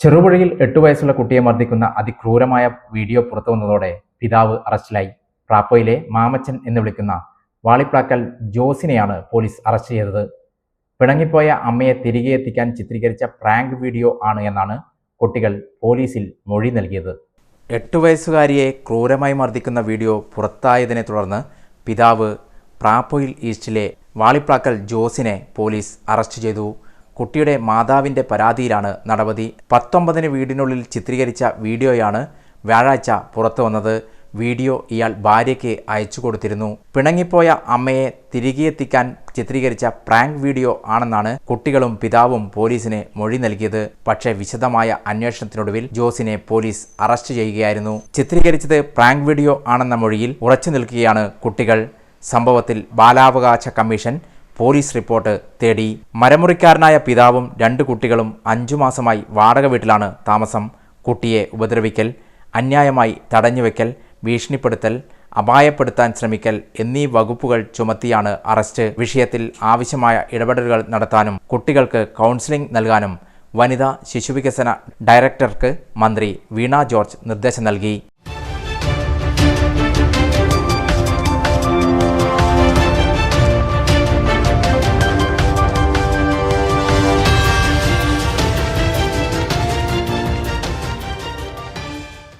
ചെറുപുഴയിൽ എട്ടു വയസ്സുള്ള കുട്ടിയെ മർദ്ദിക്കുന്ന അതിക്രൂരമായ വീഡിയോ പുറത്തു വന്നതോടെ പിതാവ് അറസ്റ്റിലായി. പ്രാപ്പോയിലെ മാമച്ചൻ എന്ന് വിളിക്കുന്ന വാളിപ്ലാക്കൽ ജോസിനെയാണ് പോലീസ് അറസ്റ്റ് ചെയ്തത്. പിണങ്ങിപ്പോയ അമ്മയെ തിരികെ എത്തിക്കാൻ ചിത്രീകരിച്ച പ്രാങ്ക് വീഡിയോ ആണ് എന്നാണ് കുട്ടികൾ പോലീസിൽ മൊഴി നൽകിയത്. എട്ടു വയസ്സുകാരിയെ ക്രൂരമായി മർദ്ദിക്കുന്ന വീഡിയോ പുറത്തായതിനെ തുടർന്ന് പിതാവ് പ്രാപ്പോയിൽ ഈസ്റ്റിലെ വാളിപ്ലാക്കൽ ജോസിനെ പോലീസ് അറസ്റ്റ് ചെയ്തു. കുട്ടിയുടെ മാതാവിന്റെ പരാതിയിലാണ് നടപടി. പത്തൊമ്പതിന് വീടിനുള്ളിൽ ചിത്രീകരിച്ച വീഡിയോയാണ് വ്യാഴാഴ്ച പുറത്തു വന്നത്. വീഡിയോ ഇയാൾ ഭാര്യയ്ക്ക് അയച്ചു കൊടുത്തിരുന്നു. പിണങ്ങിപ്പോയ അമ്മയെ തിരികെ എത്തിക്കാൻ ചിത്രീകരിച്ച പ്രാങ്ക് വീഡിയോ ആണെന്നാണ് കുട്ടികളും പിതാവും പോലീസിന് മൊഴി നൽകിയത്. പക്ഷേ വിശദമായ അന്വേഷണത്തിനൊടുവിൽ ജോസിനെ പോലീസ് അറസ്റ്റ് ചെയ്യുകയായിരുന്നു. ചിത്രീകരിച്ചത് പ്രാങ്ക് വീഡിയോ ആണെന്ന മൊഴിയിൽ ഉറച്ചു നിൽക്കുകയാണ് കുട്ടികൾ. സംഭവത്തിൽ ബാലാവകാശ കമ്മീഷൻ പോലീസ് റിപ്പോർട്ട് തേടി മരമുറിക്കാരനായ പിതാവും രണ്ട് കുട്ടികളും അഞ്ചു മാസമായി വാടക വീട്ടിലാണ് താമസം. കുട്ടിയെ ഉപദ്രവിക്കൽ അന്യായമായി തടഞ്ഞുവെക്കൽ ഭീഷണിപ്പെടുത്തൽ അപായപ്പെടുത്താൻ ശ്രമിക്കൽ എന്നീ വകുപ്പുകൾ ചുമത്തിയാണ് അറസ്റ്റ്. വിഷയത്തിൽ ആവശ്യമായ ഇടപെടലുകൾ നടത്താനും കുട്ടികൾക്ക് കൗൺസിലിംഗ് നൽകാനും വനിതാ ശിശുവികസന ഡയറക്ടർക്ക് മന്ത്രി വീണ ജോർജ് നിർദ്ദേശം നൽകി.